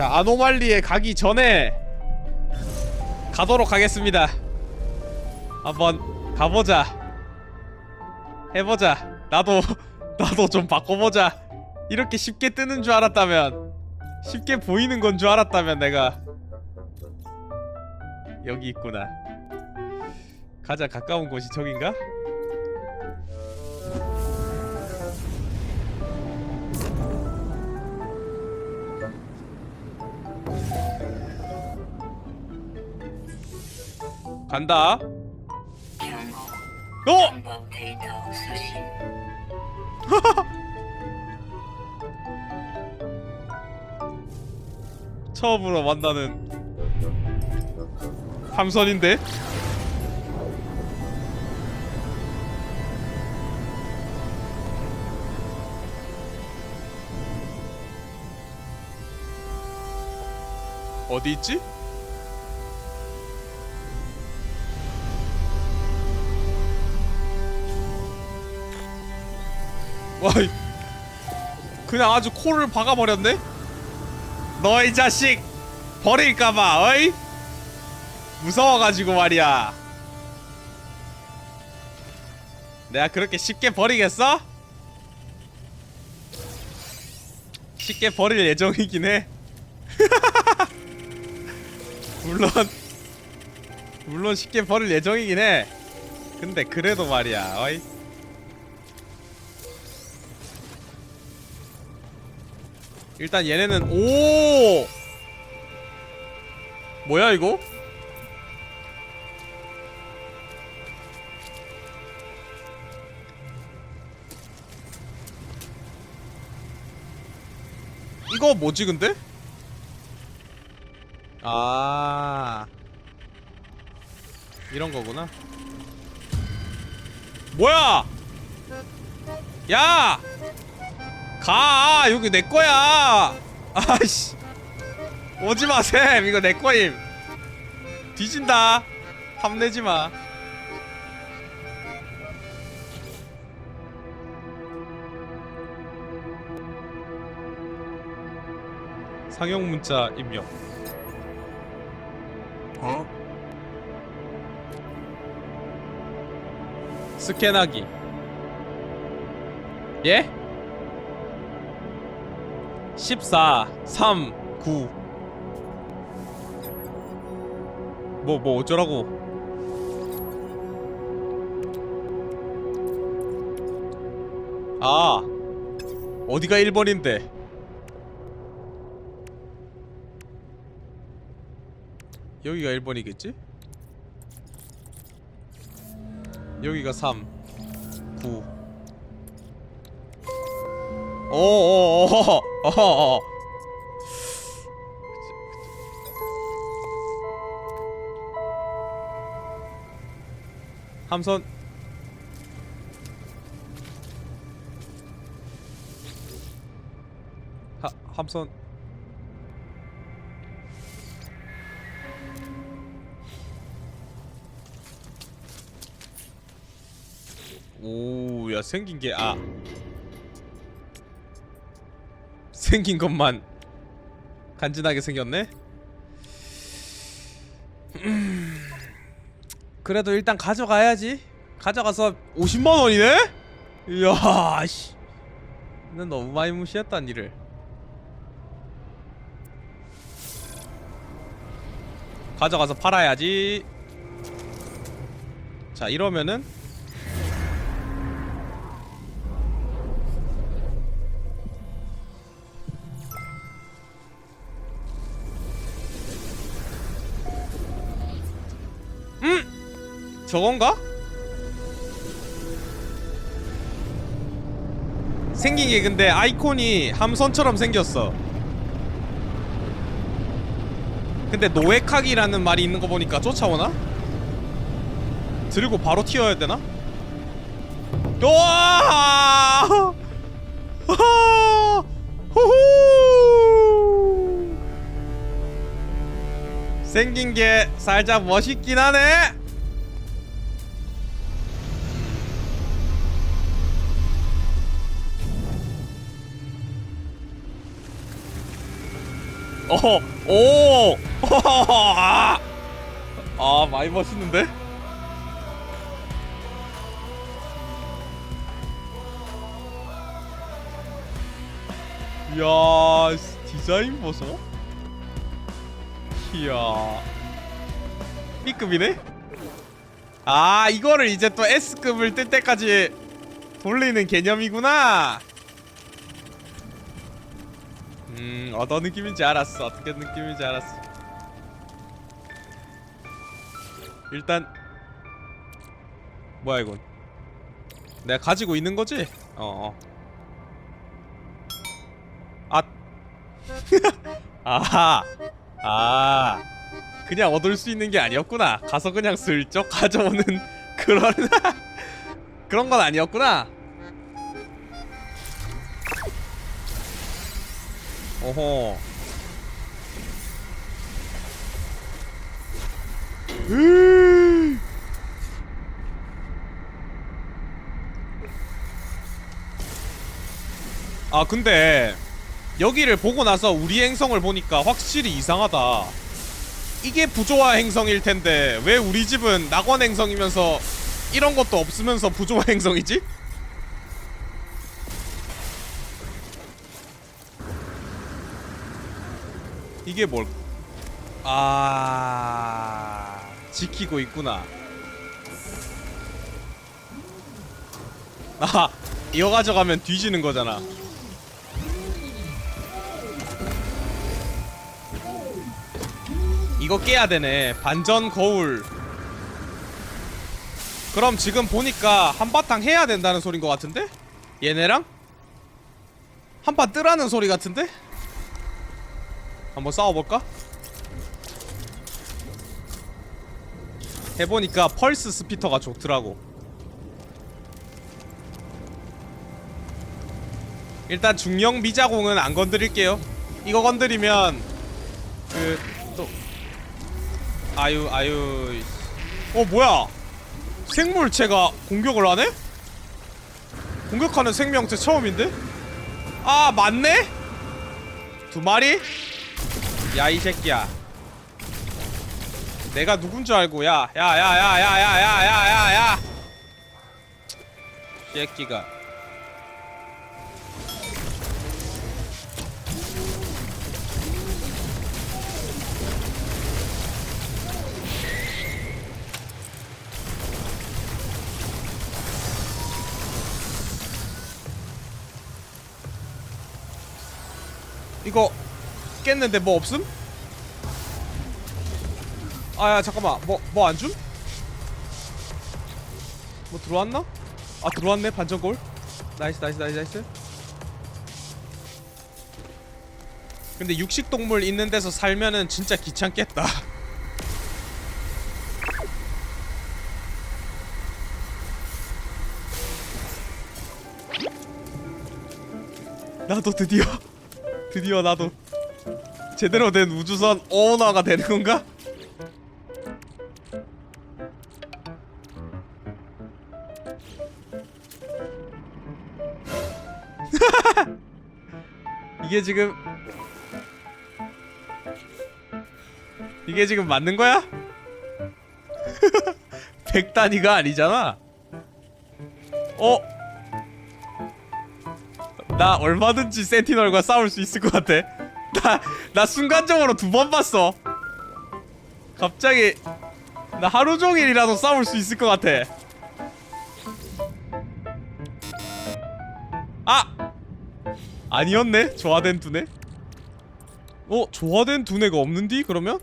자 아노말리에 가기 전에 가도록 하겠습니다. 한번 가보자. 해보자. 나도 나도 좀 바꿔보자. 이렇게 쉽게 뜨는 줄 알았다면 쉽게 보이는 건 줄 알았다면 내가 여기 있구나. 가장 가까운 곳이 저긴가? 간다 어! 데이터 수신 처음으로 만나는 함선인데? 어디 있지? 와, 이- 그냥 아주 코를 박아버렸네? 너 이 자식 버릴까봐 어이? 무서워가지고 말이야 내가 그렇게 쉽게 버리겠어? 쉽게 버릴 예정이긴 해 물론 물론 쉽게 버릴 예정이긴 해 근데 그래도 말이야 어이? 일단 얘네는 오 뭐야 이거? 이거 뭐지 근데? 아 이런 거구나. 뭐야? 야! 가 여기 내 거야. 아씨 오지 마쌤 이거 내 거임. 뒤진다. 탐내지 마. 상용 문자 입력. 어? 스캔하기. 예? 14, 3, 9. 뭐, 뭐, 어쩌라고. 아, 어디가 1번인데? 여기가 1번이겠지? 여기가 3 9 오오오 어허 함선. 하, 함선. 오, 야 생긴 게 아. 생긴 것만 간지나게 생겼네. 음, 그래도 일단 가져가야지. 가져가서 50만 원이네? 이야, 씨. 난 너무 많이 무시했단 일을. 가져가서 팔아야지. 자, 이러면은 저건가? 생긴 게 근데 아이콘이 함선처럼 생겼어. 근데 노획하기라는 말이 있는 거 보니까 쫓아오나? 들고 바로 튀어야 되나? 하하! 후후! 생긴 게 살짝 멋있긴 하네. 어, 오, 아, 아 많이 멋있는데? 이야, 디자인 보소. 이야, B급이네? 아, 이거를 이제 또 S급을 뜰 때까지 돌리는 개념이구나. 음 어떤 느낌인지 알았어. 어떻게 느낌인지 알았어. 일단 뭐야 이건 내가 가지고 있는 거지? 어어. 아 아하. 아. 그냥 얻을 수 있는 게 아니었구나. 가서 그냥 슬쩍 가져오는 그런 그런 건 아니었구나 으이. 아 근데 여기를 보고 나서 우리 행성을 보니까 확실히 이상하다. 이게 부조화 행성일 텐데 왜 우리 집은 낙원 행성이면서 이런 것도 없으면서 부조화 행성이지? 이게 뭘? 아 지키고 있구나. 아 이거 가져가면 뒤지는 거잖아. 이거 깨야 되네. 반전 거울. 그럼 지금 보니까 한바탕 해야 된다는 소린 것 같은데? 얘네랑? 한판 뜨라는 소리 같은데? 한번 싸워볼까? 해보니까 펄스 스피터가 좋더라고 일단 중형 미자공은 안 건드릴게요 이거 건드리면 그 또 아유 아유 어 뭐야 생물체가 공격을 하네? 공격하는 생명체 처음인데? 아 맞네? 두 마리? 야 이 새끼야 내가 누군 줄 알고 야 야 야 야 야 야 야 야 야야 새끼가 이거 깼는데 뭐 없음? 아야 잠깐만 뭐 뭐 안 줌? 뭐 들어왔나? 아 들어왔네 반전골 나이스 나이스 나이스 나이스 근데 육식동물 있는 데서 살면은 진짜 귀찮겠다 나도 드디어 드디어 나도 제대로 된 우주선 오너가 되는 건가? 이게 지금 이게 지금 맞는 거야? 백 단위가 아니잖아. 어? 나 얼마든지 센티널과 싸울 수 있을 것 같아. 나, 나 순간적으로 두 번 봤어. 갑자기 나 하루 종일이라도 싸울 수 있을 것 같아. 아! 아니었네. 조화된 두뇌. 어, 조화된 두뇌가 없는디? 그러면?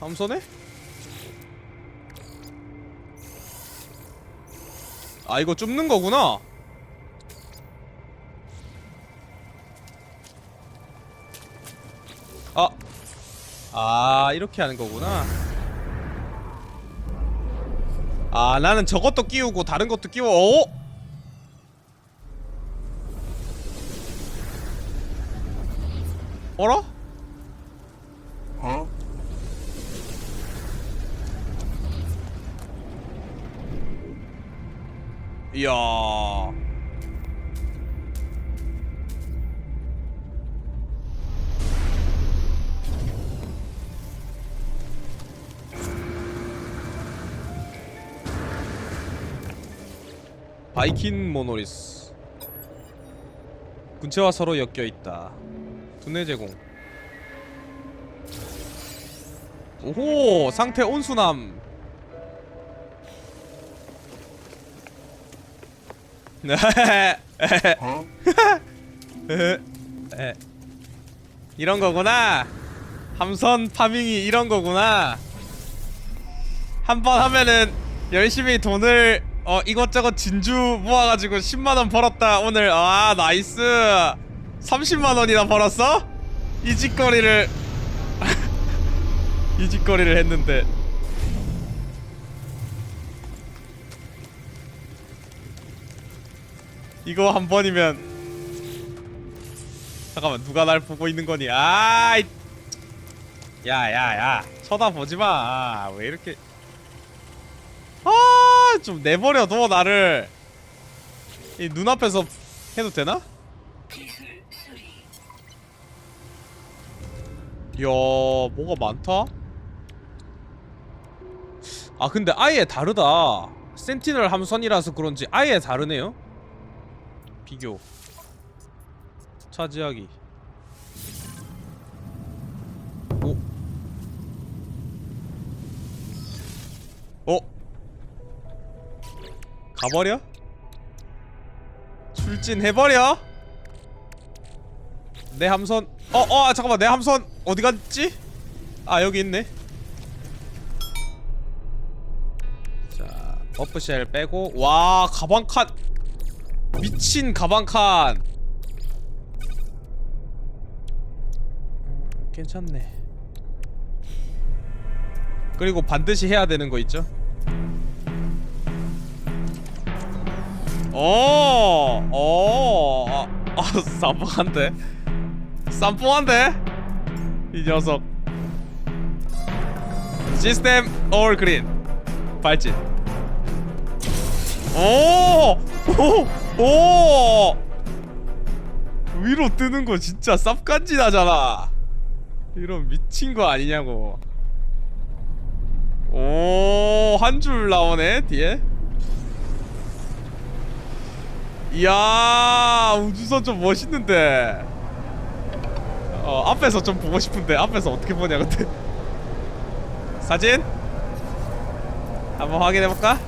함선에? 아 이거 줍는 거구나 아. 아 이렇게 하는 거구나 아 나는 저것도 끼우고 다른 것도 끼워 어? 어라? 이야. 바이킨 모노리스 군체와 서로 엮여 있다. 두뇌 제공. 오호 상태 온 순함. 이런 거구나. 함선 파밍이 이런 거구나. 한 번 하면은 열심히 돈을 어 이것저것 진주 모아가지고 10만 원 벌었다 오늘 아 나이스 30만 원이나 벌었어? 이 짓거리를 이 짓거리를 했는데 이거 한 번이면 잠깐만 누가 날 보고 있는 거니? 아이! 야야야 쳐다보지 마 왜 이렇게 아 좀 내버려 둬 나를. 이 눈 앞에서 해도 되나? 이야 뭐가 많다? 아 근데 아예 다르다. 센티널 함선이라서 그런지 아예 다르네요 비교 차지하기 오 어? 가버려? 출진해버려? 내 함선 어, 어, 아, 잠깐만 내 함선 어디 갔지? 아 여기 있네 자 버프쉘 빼고 와 가방칸 미친 가방칸. 음, 괜찮네. 그리고 반드시 해야 되는 거 있죠? 어, 어, 아, 아, 쌈뽕한데, 쌈뽕한데, 이 녀석. 시스템 올 그린, 발진. 오, 오, 오, 위로 뜨는 거 진짜 쌉간지나잖아. 이런 미친 거 아니냐고. 오, 한 줄 나오네 뒤에. 이야 우주선 좀 멋있는데 어 앞에서 좀 보고 싶은데 앞에서 어떻게 보냐 근데 사진 한번 확인해볼까?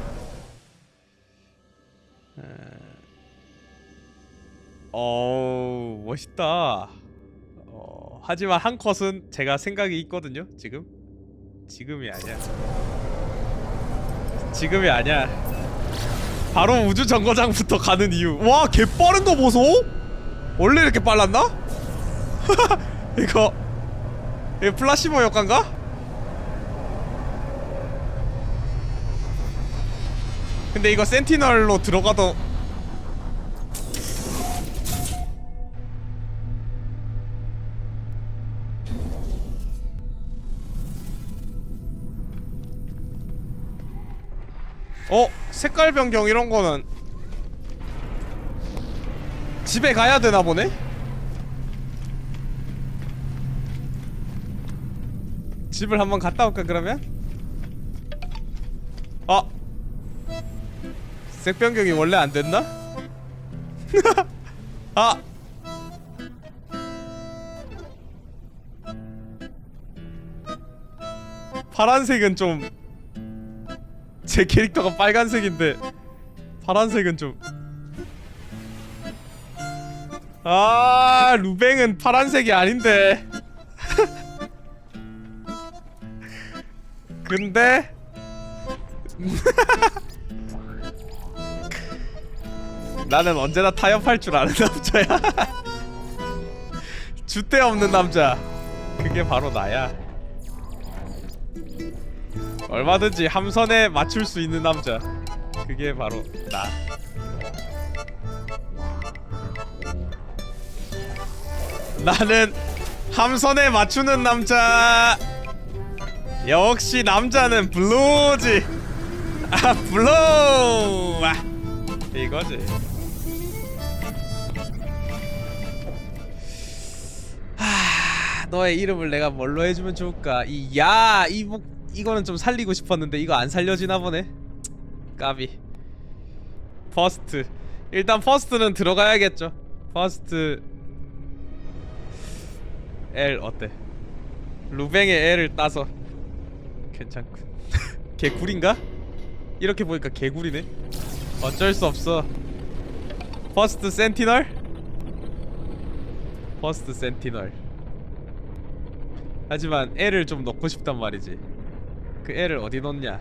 어 멋있다 어, 하지만 한 컷은 제가 생각이 있거든요 지금 지금이 아니야 지금이 아니야 바로 우주 정거장부터 가는 이유. 와, 개 빠른 거 보소? 원래 이렇게 빨랐나? 이거 이거 플라시모 효과인가? 근데 이거 센티널로 들어가도 어? 색깔 변경 이런 거는 집에 가야 되나 보네? 집을 한번 갔다 올까 그러면? 아! 색 변경이 원래 안 됐나? 아! 파란색은 좀 제 캐릭터가 빨간색인데 파란색은 좀 아, 루뱅은 파란색이 아닌데. 근데 나는 언제나 타협할 줄 아는 남자야. 주대 없는 남자. 그게 바로 나야. 얼마든지 함선에 맞출 수 있는 남자. 그게 바로 나. 나는 함선에 맞추는 남자. 역시 남자는 블루지. 아 블루. 아. 이거지 하 너의 이름을 내가 뭘로 해주면 좋을까 이 야 이목 이거는 좀 살리고 싶었는데 이거 안 살려지나 보네. 까비. 퍼스트. 일단 퍼스트는 들어가야겠죠. 퍼스트. L 어때? 루뱅의 L을 따서. 괜찮군 개구리인가? 이렇게 보니까 개구리네. 어쩔 수 없어. 퍼스트 센티널? 퍼스트 센티널. 하지만 L을 좀 넣고 싶단 말이지 그 L을 어디 넣냐?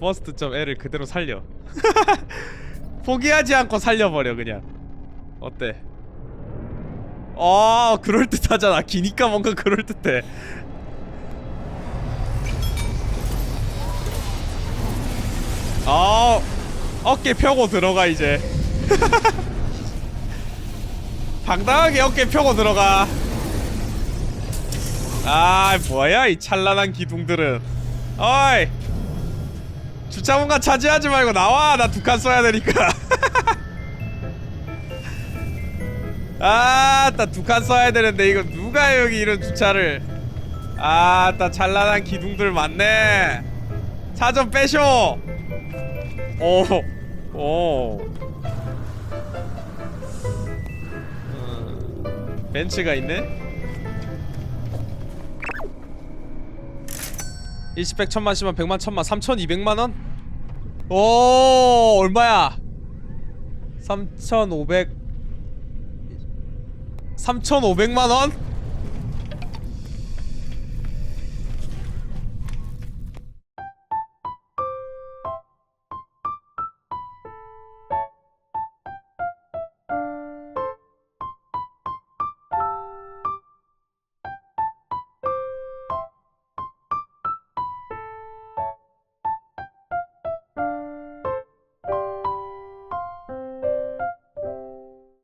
퍼스트 점 L을 그대로 살려. 포기하지 않고 살려버려 그냥. 어때? 어 그럴듯하잖아. 기니까 뭔가 그럴듯해. 아 어깨 펴고 들어가 이제. 당당하게 어깨 펴고 들어가. 아 뭐야 이 찬란한 기둥들은 어이. 주차 공간 차지하지 말고 나와. 나 두 칸 써야 되니까. 아따 두 칸 써야 되는데 이거 누가 여기 이런 주차를. 아따 찬란한 기둥들 많네. 차 좀 빼쇼. 오, 오. 음, 벤츠가 있네. 20백 천만 십만 백만 천만 삼천이백만 원? 오 얼마야? 삼천오백 삼천오백만 원?